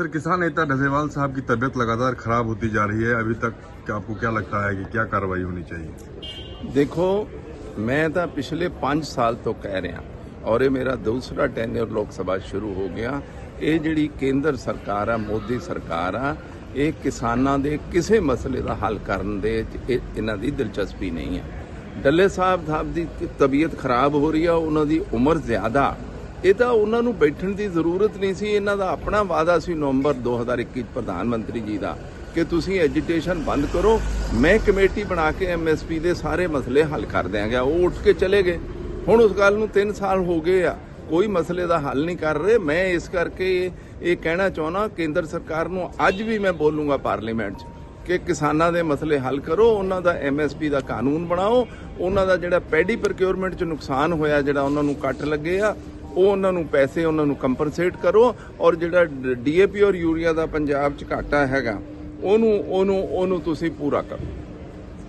Sir किसान नेता ढसेवाल साहब की तबीयत लगातार खराब होती जा रही है अभी तक क्या- आपको क्या लगता है कि क्या कार्रवाई होनी चाहिए ਦੇਖੋ ਮੈਂ ਤਾਂ ਪਿਛਲੇ 5 ਸਾਲ ਤੋਂ ਕਹਿ ਰਿਹਾ ਔਰ ਇਹ ਮੇਰਾ ਦੂਸਰਾ ਟੈਨਿਅਰ ਲੋਕ ਸਭਾ ਸ਼ੁਰੂ ਹੋ ਗਿਆ ਇਹ ਜਿਹੜੀ ਕੇਂਦਰ ਸਰਕਾਰ ਆ ਮੋਦੀ ਸਰਕਾਰ ਆ ਇਹ ਕਿਸਾਨਾਂ ਦੇ ਕਿਸੇ ਮਸਲੇ ਦਾ ਹੱਲ ਕਰਨ ਦੇ ਵਿੱਚ ਇਹ- ਇਹਨਾਂ ਦੀ ਦਿਲਚਸਪੀ ਨਹੀਂ ਹੈ ਡੱਲੇ ਸਾਹਿਬ ਸਾਹਿਬ ਦੀ ਤਬੀਅਤ ਖਰਾਬ ਹੋ ਰਹੀ ਆ ਉਹਨਾਂ ਦੀ ਉਮਰ ਜ਼ਿਆਦਾ ਇਹ ਤਾਂ ਉਹਨਾਂ ਨੂੰ ਬੈਠਣ ਦੀ ਜ਼ਰੂਰਤ ਨਹੀਂ ਸੀ। ਇਹਨਾਂ ਦਾ ਆਪਣਾ ਵਾਅਦਾ ਸੀ ਨਵੰਬਰ 2021 ਚ ਪ੍ਰਧਾਨ ਮੰਤਰੀ ਜੀ ਦਾ ਕਿ ਤੁਸੀਂ ਐਜੀਟੇਸ਼ਨ ਬੰਦ ਕਰੋ। ਮੈਂ ਕਮੇਟੀ ਬਣਾ ਕੇ ਐਮਐਸਪੀ ਦੇ ਸਾਰੇ ਮਸਲੇ ਹੱਲ ਕਰ ਦਿਆਂਗਾ। ਉਹ ਉੱਠ ਕੇ ਚਲੇ ਗਏ। ਹੁਣ ਉਸ ਗੱਲ ਨੂੰ 3 ਸਾਲ ਹੋ ਗਏ ਆ। ਕੋਈ ਮਸਲੇ ਦਾ ਹੱਲ ਨਹੀਂ ਕਰ ਰਹੇ। ਮੈਂ ਇਸ ਕਰਕੇ ਇਹ- ਇਹ ਕਹਿਣਾ ਚਾਹੁੰਦਾ, ਕੇਂਦਰ ਸਰਕਾਰ ਨੂੰ ਅੱਜ ਵੀ ਮੈਂ ਬੋਲੂੰਗਾ ਪਾਰਲੀਮੈਂਟ 'ਚ ਕਿ ਕਿਸਾਨਾਂ ਦੇ ਮਸਲੇ ਹੱਲ ਕਰੋ। ਉਹਨਾਂ ਦਾ ਐਮਐਸਪੀ ਦਾ ਕਾਨੂੰਨ ਬਣਾਓ। ਉਹਨਾਂ ਦਾ ਜਿਹੜਾ ਪੈਡੀ ਪ੍ਰੋਕਿਉਰਮੈਂਟ 'ਚ ਨੁਕਸਾਨ ਹੋਇਆ, ਜਿਹੜਾ ਉਹਨਾਂ ਨੂੰ ਕੱਟ ਲੱਗੇ ਆ ਉਹ ਉਹਨਾਂ ਨੂੰ ਪੈਸੇ ਉਹਨਾਂ ਨੂੰ ਕੰਪਨਸੇਟ ਕਰੋ ਔਰ ਜਿਹੜਾ ਡੀਏਪੀ ਔਰ ਯੂਰੀਆ ਦਾ ਪੰਜਾਬ 'ਚ ਘਾਟਾ ਹੈਗਾ, ਉਹਨੂੰ ਉਹਨੂੰ ਉਹਨੂੰ ਤੁਸੀਂ ਪੂਰਾ ਕਰੋ।